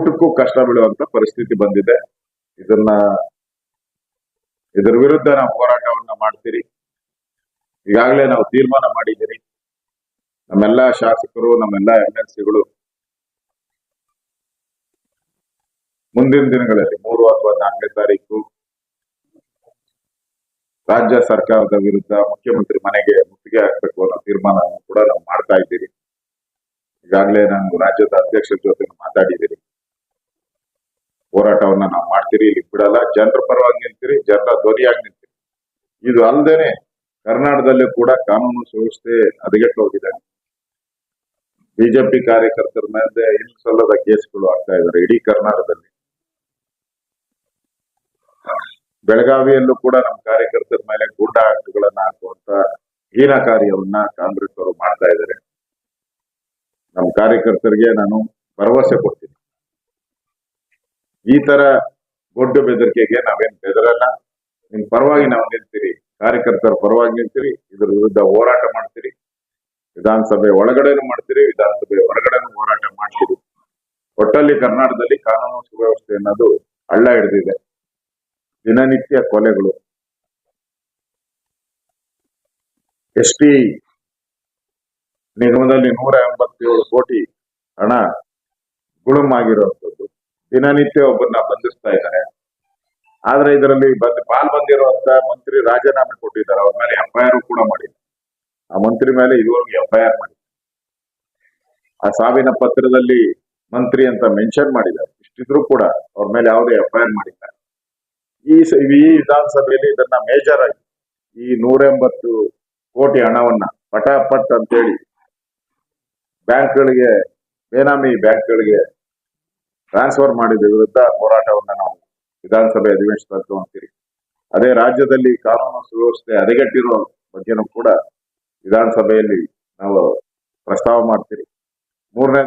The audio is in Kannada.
ಊಟಕ್ಕೂ ಕಷ್ಟ ಬೀಳುವಂತ ಪರಿಸ್ಥಿತಿ ಬಂದಿದೆ. ಇದನ್ನ ಇದರ ವಿರುದ್ಧ ನಾವು ಹೋರಾಟವನ್ನ ಮಾಡ್ತೀರಿ. ಈಗಾಗಲೇ ನಾವು ತೀರ್ಮಾನ ಮಾಡಿದ್ದೀರಿ. ನಮ್ಮೆಲ್ಲ ಶಾಸಕರು, ನಮ್ಮೆಲ್ಲ ಎಂ ಎಲ್ ಸಿಗಳು ಮುಂದಿನ ದಿನಗಳಲ್ಲಿ ಮೂರು ಅಥವಾ ನಾಲ್ಕನೇ ತಾರೀಕು ರಾಜ್ಯ ಸರ್ಕಾರದ ವಿರುದ್ಧ ಮುಖ್ಯಮಂತ್ರಿ ಮನೆಗೆ ಮುತ್ತಿಗೆ ಹಾಕ್ಬೇಕು ಅನ್ನೋ ತೀರ್ಮಾನವನ್ನು ಕೂಡ ನಾವು ಮಾಡ್ತಾ ಇದ್ದೀರಿ. ಈಗಾಗಲೇ ನಾನು ರಾಜ್ಯದ ಅಧ್ಯಕ್ಷರ ಜೊತೆ ಮಾತಾಡಿದ್ದೀರಿ ಹೋರಾಟವನ್ನ ನಾವು ಮಾಡ್ತೀರಿ ಇಲ್ಲಿ ಬಿಡಲ್ಲ. ಜನರ ಪರವಾಗಿ ನಿಂತೀರಿ, ಜನರ ಧ್ವನಿಯಾಗಿ ನಿಂತೀರಿ. ಇದು ಅಲ್ಲದೇನೆ ಕರ್ನಾಟಕದಲ್ಲಿ ಕೂಡ ಕಾನೂನು ಸುವ್ಯವಸ್ಥೆ ಹದಗೆಟ್ಟು ಹೋಗಿದೆ. ಬಿಜೆಪಿ ಕಾರ್ಯಕರ್ತರ ಮೇಲೆ ಇಲ್ಲಿ ಸಲ್ಲದ ಕೇಸ್ಗಳು ಆಗ್ತಾ ಇದಾರೆ ಇಡೀ ಕರ್ನಾಟಕದಲ್ಲಿ. ಬೆಳಗಾವಿಯಲ್ಲೂ ಕೂಡ ನಮ್ಮ ಕಾರ್ಯಕರ್ತರ ಮೇಲೆ ಗೂಂಡಾಟಗಳನ್ನ ಹಾಕುವಂತ ಹೀನ ಕಾರ್ಯವನ್ನ ಕಾಂಗ್ರೆಸ್ ಅವರು ಮಾಡ್ತಾ ಇದ್ದಾರೆ ನಮ್ಮ ಕಾರ್ಯಕರ್ತರಿಗೆ ನಾನು ಭರವಸೆ ಕೊಡ್ತೀನಿ. ಈ ತರ ದೊಡ್ಡ ಬೆದರಿಕೆಗೆ ನಾವೇನ್ ಬೆದರಲ್ಲ. ನಿಮ್ ಪರವಾಗಿ ನಾವು ನಿಲ್ತೀರಿ ಕಾರ್ಯಕರ್ತರ ಪರವಾಗಿ ನಿಲ್ತೀರಿ ಇದ್ರ ವಿರುದ್ಧ ಹೋರಾಟ ಮಾಡ್ತೀರಿ. ವಿಧಾನಸಭೆ ಒಳಗಡೆನೂ ಮಾಡ್ತೀರಿ, ವಿಧಾನಸಭೆ ಹೊರಗಡೆನೂ ಹೋರಾಟ ಮಾಡ್ತೀರಿ. ಒಟ್ಟಲ್ಲಿ ಕರ್ನಾಟಕದಲ್ಲಿ ಕಾನೂನು ಸುವ್ಯವಸ್ಥೆ ಅನ್ನೋದು ಹಳ್ಳ ಹಿಡಿದಿದೆ. ದಿನನಿತ್ಯ ಕೊಲೆಗಳು. ಎಸ್ ಟಿ ನಿಗಮದಲ್ಲಿ ನೂರ ಎಂಬತ್ತೇಳು ಕೋಟಿ ಹಣ ಗುಳುಮಾಗಿರುವಂತದ್ದು ದಿನನಿತ್ಯ ಒಬ್ಬರನ್ನ ಬಂಧಿಸ್ತಾ ಇದ್ದಾರೆ. ಆದ್ರೆ ಇದರಲ್ಲಿ ಬಂದ್, ಪಾಲ್ ಬಂದಿರುವಂತ ಮಂತ್ರಿ ರಾಜೀನಾಮೆ ಕೊಟ್ಟಿದ್ದಾರೆ. ಅವ್ರ ಮೇಲೆ ಎಫ್ಐಆರ್ ಕೂಡ ಮಾಡಿಲ್ಲ ಆ ಮಂತ್ರಿ ಮೇಲೆ ಇದುವರೆಗೂ ಎಫ್ಐಆರ್ ಮಾಡಿ ಆ ಸಾವಿನ ಪತ್ರದಲ್ಲಿ ಮಂತ್ರಿ ಅಂತ ಮೆನ್ಷನ್ ಮಾಡಿದ್ದಾರೆ. ಇಷ್ಟಿದ್ರು ಕೂಡ ಅವ್ರ ಮೇಲೆ ಯಾವುದೇ ಎಫ್ಐಆರ್ ಮಾಡಿದ್ದಾರೆ ಈ ಈ ವಿಧಾನಸಭೆಯಲ್ಲಿ ಇದನ್ನ ಮೇಜರ್ ಆಗಿ ಈ ನೂರ ಎಂಬತ್ತು ಕೋಟಿ ಹಣವನ್ನ ಪಟಾಪಟ್ ಅಂತೇಳಿ ಬ್ಯಾಂಕ್ಗಳಿಗೆ, ಬೇನಾಮಿ ಬ್ಯಾಂಕ್ಗಳಿಗೆ ಟ್ರಾನ್ಸ್ಫರ್ ಮಾಡಿದ ವಿರುದ್ಧ ಹೋರಾಟವನ್ನು ನಾವು ವಿಧಾನಸಭೆ ಅಧಿವೇಶನದಲ್ಲಿ ತಗೊಂತೀರಿ ಅದೇ ರಾಜ್ಯದಲ್ಲಿ ಕಾನೂನು ಸುವ್ಯವಸ್ಥೆ ಹದಗೆಟ್ಟಿರೋ ಬಗ್ಗೆನೂ ಕೂಡ ವಿಧಾನಸಭೆಯಲ್ಲಿ ನಾವು ಪ್ರಸ್ತಾವ ಮಾಡ್ತೀರಿ. ಮೂರನೇ